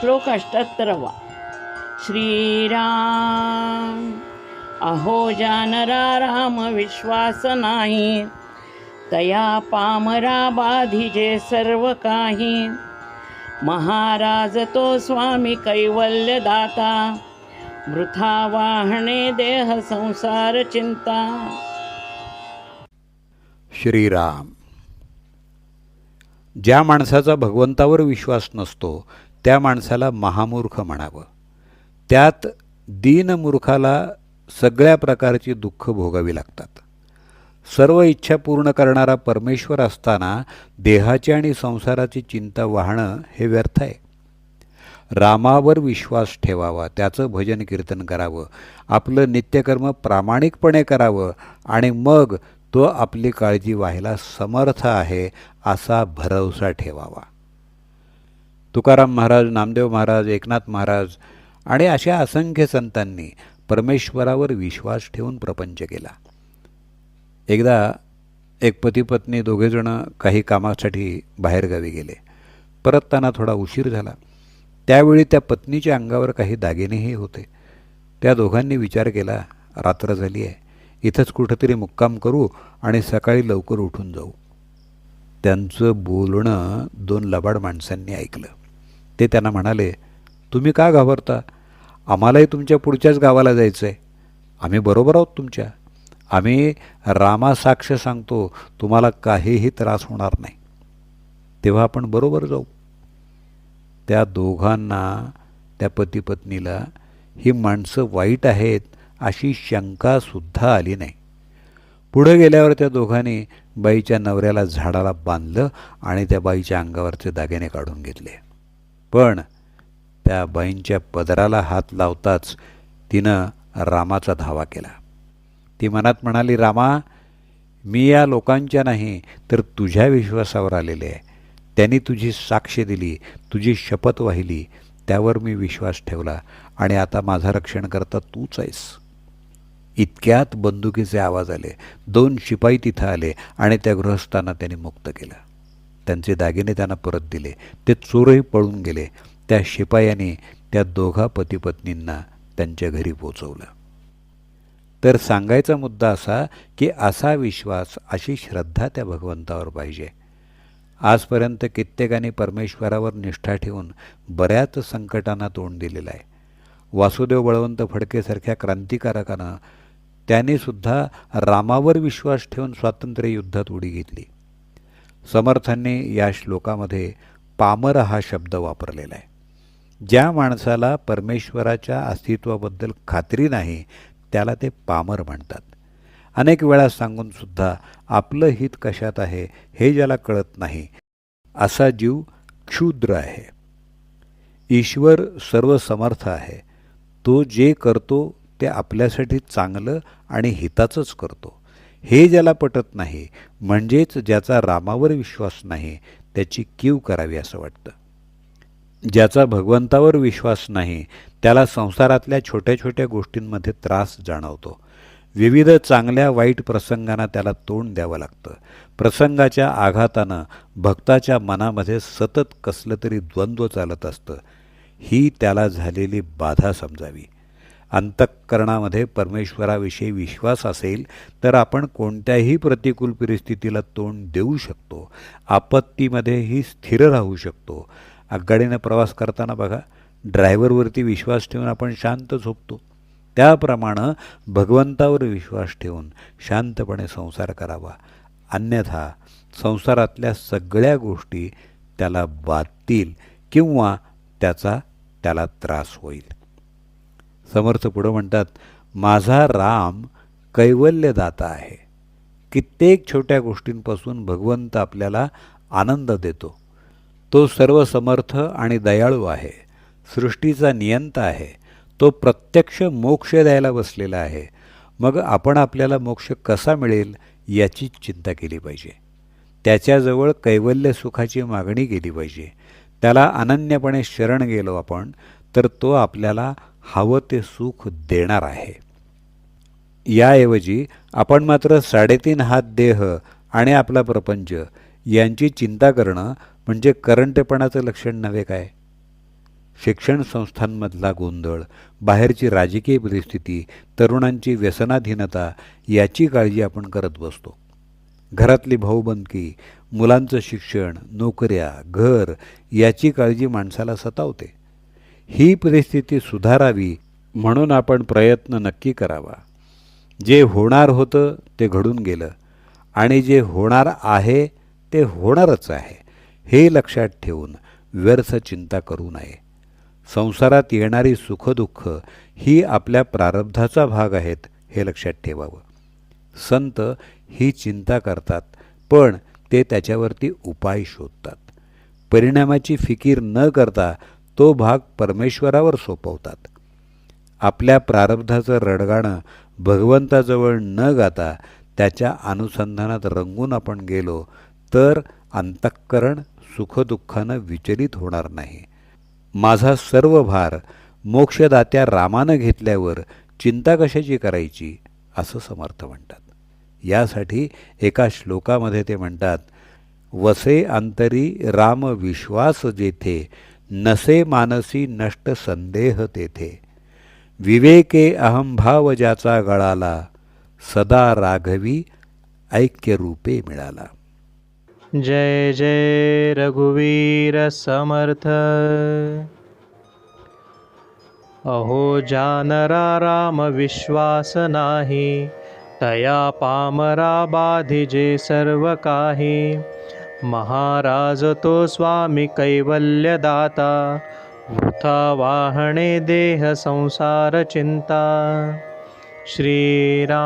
श्लोक अष्टात्तरवा. श्रीराम अहो जानरा राम विश्वास नाही. तया पामरा बाधिजे सर्व काही. महाराज तो स्वामी कैवल्यदाता. वृथा वाहणे देह संसार चिंता. श्रीराम ज्या माणसाचा भगवंतावर विश्वास नसतो त्या माणसाला महामूर्ख म्हणावं. त्यात दीनमूर्खाला सगळ्या प्रकारची दुःख भोगावी लागतात. सर्व इच्छा पूर्ण करणारा परमेश्वर असताना देहाची आणि संसाराची चिंता वाहणं हे व्यर्थ आहे. रामावर विश्वास ठेवावा त्याचं भजन कीर्तन करावं आपलं नित्यकर्म प्रामाणिकपणे करावं आणि मग तो आपली काळजी व्हायला समर्थ आहे असा भरवसा ठेवावा. तुकाराम महाराज नामदेव महाराज एकनाथ महाराज आणि अशा असंख्य संतांनी परमेश्वरावर विश्वास ठेवून प्रपंच केला. एकदा एक पती पत्नी दोघेजणं काही कामासाठी बाहेरगावी गेले. परतताना थोडा उशीर झाला. त्यावेळी त्या पत्नीच्या अंगावर काही दागिनेही होते. त्या दोघांनी विचार केला रात्र झाली आहे. इथंच कुठंतरी मुक्काम करू आणि सकाळी लवकर उठून जाऊ. त्यांचं बोलणं दोन लबाड माणसांनी ऐकलं. ते त्यांना म्हणाले तुम्ही का घाबरता? आम्हालाही तुमच्या पुढच्याच गावाला जायचं आहे आम्ही बरोबर आहोत तुमच्या. आम्ही रामासाक्ष सांगतो तुम्हाला काहीही त्रास होणार नाही. तेव्हा आपण बरोबर जाऊ. त्या दोघांना त्या पती पत्नीला ही माणसं वाईट आहेत अशी शंकासुद्धा आली नाही. पुढे गेल्यावर त्या दोघांनी बाईच्या नवऱ्याला झाडाला बांधलं आणि त्या बाईच्या अंगावरचे दागिने काढून घेतले. पण त्या बाईंच्या पदराला हात लावताच तिनं रामाचा धावा केला. ती मनात म्हणाली रामा मी या लोकांच्या नाही तर तुझ्या विश्वासावर आलेले आहे. त्यांनी तुझी साक्ष दिली तुझी शपथ वाहिली त्यावर मी विश्वास ठेवला आणि आता माझा रक्षण करता तूच आहेस. इतक्यात बंदुकीचे आवाज आले. दोन शिपाई तिथं आले आणि त्या गृहस्थांना त्यांनी मुक्त केलं. त्यांचे दागिने त्यांना परत दिले. ते चोरही पळून गेले. त्या शिपायाने त्या दोघा पतीपत्नींना त्यांच्या घरी पोचवलं. तर सांगायचा मुद्दा असा की असा विश्वास अशी श्रद्धा त्या भगवंतावर पाहिजे. आजपर्यंत कित्येकाने परमेश्वरावर निष्ठा ठेवून बऱ्याच संकटांना तोंड दिलेलं आहे. वासुदेव बळवंत फडकेसारख्या क्रांतिकारकानं त्यांनी सुद्धा रामावर विश्वास ठेवून स्वातंत्र्य युद्धात उडी घेतली. समर्थांनी या श्लोकामध्ये पामर हा शब्द वापरलेला आहे. ज्या माणसाला परमेश्वराच्या अस्तित्वाबद्दल खात्री नाही त्याला ते पामर म्हणतात. अनेक वेळा सांगून सुद्धा आपलं हित कशात आहे हे ज्याला कळत नाही असा जीव क्षुद्र आहे. ईश्वर सर्व समर्थ आहे. तो जे करतो ते आपल्यासाठी चांगलं आणि हिताचंच करतो. हे ज्याला पटत नाही म्हणजेच ज्याचा रामावर विश्वास नाही त्याची कीव करावी असं वाटतं. ज्याचा भगवंतावर विश्वास नाही त्याला संसारातल्या छोट्या छोट्या गोष्टींमध्ये त्रास जाणवतो. विविध चांगल्या वाईट प्रसंगांना त्याला तोंड द्यावं लागतं. प्रसंगाच्या आघातानं भक्ताच्या मनामध्ये सतत कसलं तरी द्वंद्व चालत असतं. ही त्याला झालेली बाधा समजावी. अंतःकरणामध्ये परमेश्वराविषयी विश्वास असेल तर आपण कोणत्याही प्रतिकूल परिस्थितीला तोंड देऊ शकतो. आपत्तीमध्येही स्थिर राहू शकतो. आगगाडीनं प्रवास करताना बघा ड्रायव्हरवरती विश्वास ठेवून आपण शांत झोपतो. त्याप्रमाणे भगवंतावर विश्वास ठेवून शांतपणे संसार करावा. अन्यथा संसारातल्या सगळ्या गोष्टी त्याला बाधतील किंवा त्याचा त्याला त्रास होईल. समर्थ पुढं म्हणतात माझा राम कैवल्यदाता आहे. कित्येक छोट्या गोष्टींपासून भगवंत आपल्याला आनंद देतो. तो सर्व समर्थ आणि दयाळू आहे. सृष्टीचा नियंता आहे. तो प्रत्यक्ष मोक्ष द्यायला बसलेला आहे. मग आपण आपल्याला मोक्ष कसा मिळेल याची चिंता केली पाहिजे. त्याच्याजवळ कैवल्य सुखाची मागणी केली पाहिजे. त्याला अनन्यपणे शरण गेलो आपण तर तो आपल्याला हवं ते सुख देणार आहे. याऐवजी आपण मात्र साडेतीन हात देह आणि आपला प्रपंच यांची चिंता करणं म्हणजे करंटेपणाचं लक्षण नव्हे काय? शिक्षण संस्थांमधला गोंधळ बाहेरची राजकीय परिस्थिती तरुणांची व्यसनाधीनता याची काळजी आपण करत बसतो. घरातली भाऊबंदकी मुलांचं शिक्षण नोकऱ्या घर याची काळजी माणसाला सतावते. ही परिस्थिती सुधारावी म्हणून आपण प्रयत्न नक्की करावा. जे होणार होतं ते घडून गेलं आणि जे होणार आहे ते होणारच आहे हे लक्षात ठेवून व्यर्थ चिंता करू नये. संसारात येणारी सुखदुःख ही आपल्या प्रारब्धाचा भाग आहेत हे लक्षात ठेवावं. संत ही चिंता करतात पण ते त्याच्यावरती उपाय शोधतात. परिणामाची फिकीर न करता तो भाग परमेश्वरावर सोपवतात. आपल्या प्रारब्धाचं रडगाणं भगवंताजवळ न गाता त्याच्या अनुसंधानात रंगून आपण गेलो तर अंतःकरण सुखदुःखानं विचलित होणार नाही. माझा सर्व भार मोक्षदात्या रामानं घेतल्यावर चिंता कशाची करायची असं समर्थ म्हणतात. यासाठी एका श्लोकामध्ये ते म्हणतात वसे अंतरी राम विश्वास जेथे नसे मानसी नष्ट संदेह तेथे. विवेके अहंभाव ज्याचा गळाला सदा राघवी ऐक्यरूपे मिळाला. जय जय रघुवीर समर्थ. अहो जानरा राम विश्वास नाही तया पामरा बाधिजे सर्व काही. महाराजतो स्वामी कैवल्यदाता वृथा वाहणे देहसंसारचिन्ता श्रीरा